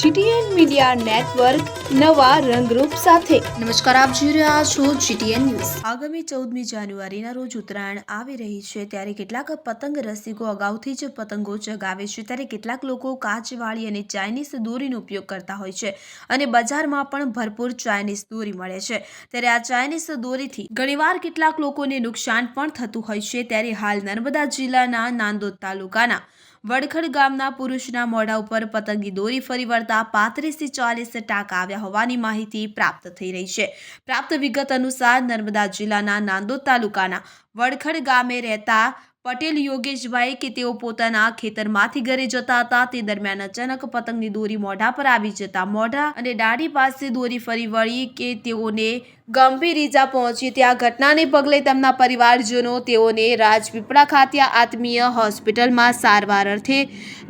GTN media network નવા રંગરૂપ સાથે. નમસ્કાર, આપ જોઈ રહ્યા છો જીટીએન ન્યૂઝ. આગામી ચૌદમી જાન્યુઆરીના રોજ ઉત્તરાયણ આવી રહી છે, ત્યારે કેટલાક પતંગ રસિકો અગાઉથી જ પતંગો ચગાવે છે, ત્યારે કેટલાક લોકો કાચવાળી અને ચાઇનીઝ દોરીનો ઉપયોગ કરતા હોય છે અને બજારમાં પણ ભરપૂર ચાઇનીઝ દોરી મળે છે. ત્યારે આ ચાઇનીઝ દોરીથી ઘણીવાર કેટલાક લોકોને નુકસાન પણ થતું હોય છે, ત્યારે હાલ નર્મદા જિલ્લાના નાંદોદ તાલુકાના વડખડ ગામના પુરુષના મોઢા ઉપર પતંગી દોરી ફરી વળતા પાંત્રીસથી ચાલીસ ટાંકા આવ્યા હોવાની માહિતી પ્રાપ્ત થઈ રહી છે. પ્રાપ્ત વિગત અનુસાર નર્મદા જિલ્લાના નાંદોદ તાલુકાના વડખડ ગામે રહેતા પટેલ, યોગેશભાઈ કે તેઓ પોતાના ખેતરમાંથી ઘરે જતા હતા. તે દરમિયાન અચાનક પતંગની દોરી મોઢા પર આવી જતા મોઢા અને દાઢી પાસે દોરી ફરી વળી કે તેઓને ગંભીર ઈજા પહોંચી. ત્યાં ઘટનાને પગલે તેમના પરિવારજનો તેઓને રાજપીપળા ખાતે આત્મીય હોસ્પિટલમાં સારવાર અર્થે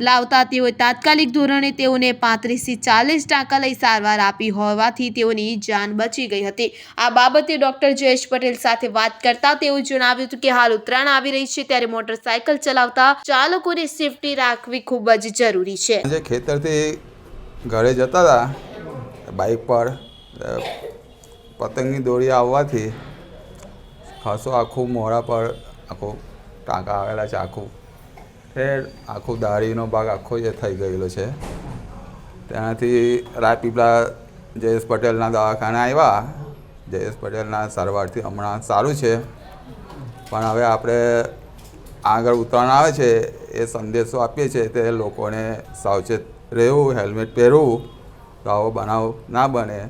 લાવતા તેઓએ તાત્કાલિક ધોરણે તેઓને પાંત્રીસથી ચાલીસ ટાંકા લઈ સારવાર આપી હોવાથી તેઓની જાન બચી ગઈ હતી. આ બાબતે ડોક્ટર જયેશ પટેલ સાથે વાત કરતા તેઓ જણાવ્યું હતું કે હાલ ઉત્તરાયણ આવી રહી છે, ત્યારે મોટરસાયકલ ચલાવતા ચાલકોની સેફટી રાખવી ખૂબ જ જરૂરી છે. જે ખેતરથી ઘરે જતા હતા, બાઇક પર પતંગની દોરી આવવાથી ખાસો આખું મોડા પર આખું ટાંકા આવેલા છે, આખું ફેર, આખું દાઢીનો ભાગ આખો જે થઈ ગયેલો છે. ત્યાંથી રાજપીપળા જયેશ પટેલના દવાખાને આવ્યા. જયેશ પટેલના સારવારથી હમણાં સારું છે. પણ હવે આપણે આગળ ઉત્તરાયણ આવે છે એ સંદેશો આપીએ છીએ તે લોકોને સાવચેત રહેવું હેલ્મેટ પહેરવું તો આવો બનાવ ના બને.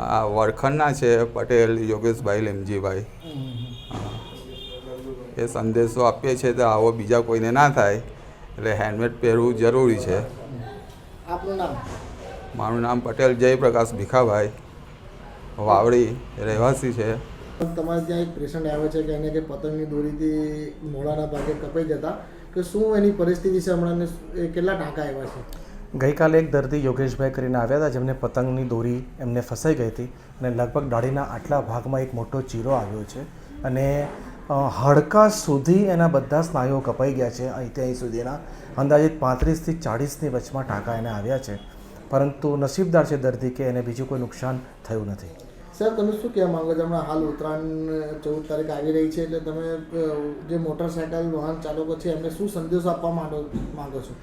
આ વરખંડના છે પટેલ યોગેશભાઈ લીમજીભાઈ. એ સંદેશો આપીએ છીએ તો આવો બીજા કોઈને ના થાય એટલે હેલ્મેટ પહેરવું જરૂરી છે. આપનું નામ? મારું નામ પટેલ જયપ્રકાશ ભીખાભાઈ વાવડી રહેવાસી છે. તમારે ત્યાં એક પેશન્ટ આવે છે કે એને કે પતંગની દોરીથી મોડાના ભાગે કપાઈ જતા કે શું એની પરિસ્થિતિ છે હમણાં કેટલા ટાંકા આવ્યા છે? ગઈકાલે એક દર્દી યોગેશભાઈ કરીને આવ્યા હતા, જેમને પતંગની દોરી એમને ફસાઈ ગઈ હતી અને લગભગ દાઢીના આટલા ભાગમાં એક મોટો ચીરો આવ્યો છે અને હાડકા સુધી એના બધા સ્નાયુઓ કપાઈ ગયા છે અહીંથી અહીં સુધીના. અંદાજિત પાંત્રીસથી ચાળીસની વચમાં ટાંકા એને આવ્યા છે. પરંતુ નસીબદાર છે દર્દી કે એને બીજું કોઈ નુકસાન થયું નથી. સર, તમે શું કહેવા માંગો છો? હમણાં હાલ ઉત્તરાયણ ચૌદ તારીખ આવી રહી છે એટલે તમે જે મોટરસાયકલ, વાહન ચાલકો છે, એમને શું સંદેશો આપવા માંગો માંગો છો?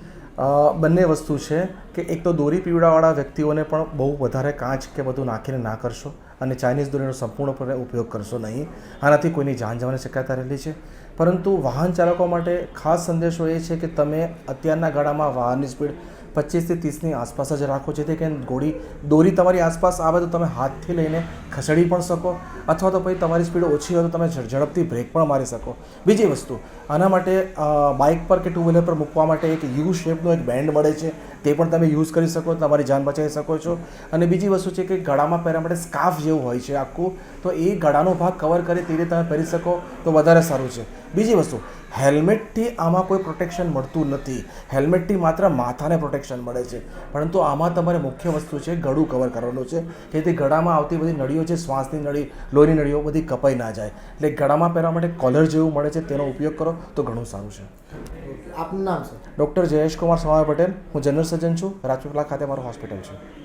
બંને વસ્તુ છે કે એક તો દોરી પીવડાવાળા વ્યક્તિઓને પણ બહુ વધારે કાચ કે બધું નાખીને ના કરશો અને ચાઇનીઝ દોરીનો સંપૂર્ણપણે ઉપયોગ કરશો નહીં. આનાથી કોઈની જાન જવાની શક્યતા રહેલી છે. પરંતુ વાહન ચાલકો માટે ખાસ સંદેશો એ છે કે તમે અત્યારના ગાળામાં વાહનની સ્પીડ પચીસથી ત્રીસની આસપાસ જ રાખો. જેથી કે ગોળી દોરી તમારી આસપાસ આવે તો તમે હાથથી લઈને ખસેડી પણ શકો. અથવા તો પછી તમારી સ્પીડ ઓછી હોય તો તમે ઝડ- ઝડપથી બ્રેક પણ મારી શકો. બીજી વસ્તુ, આના માટે બાઇક પર કે ટુ વ્હીલર પર મૂકવા માટે એક યુ શેપનો એક બેન્ડ મળે છે. તે પણ તમે યુઝ કરી શકો, તમારી જાન બચાવી શકો છો. અને બીજી વસ્તુ છે કે ગળામાં પહેરવા માટે સ્કાર્ફ જેવું હોય છે આખું. તો એ ગળાનો ભાગ કવર કરે તે રીતે તમે પહેરી શકો તો વધારે સારું છે. બીજી વસ્તુ હેલ્મેટથી આમાં કોઈ પ્રોટેક્શન મળતું નથી. હેલ્મેટથી માત્ર માથાને પ્રોટેક્શન મળે છે. પરંતુ આમાં તમારે મુખ્ય વસ્તુ છે ગળું કવર કરવાનું છે. જેથી ગળામાં આવતી બધી નળીઓ છે શ્વાસની નળી લોહીની નળીઓ બધી કપાઈ ના જાય. એટલે ગળામાં પહેરવા માટે કોલર જેવું મળે છે તેનો ઉપયોગ કરો તો ઘણું સારું છે. આપનું નામ છે ડૉક્ટર જયેશ કુમાર સવાય પટેલ હું જનરલ સર્જન છું રાજપીપલા ખાતે મારું હોસ્પિટલ છે.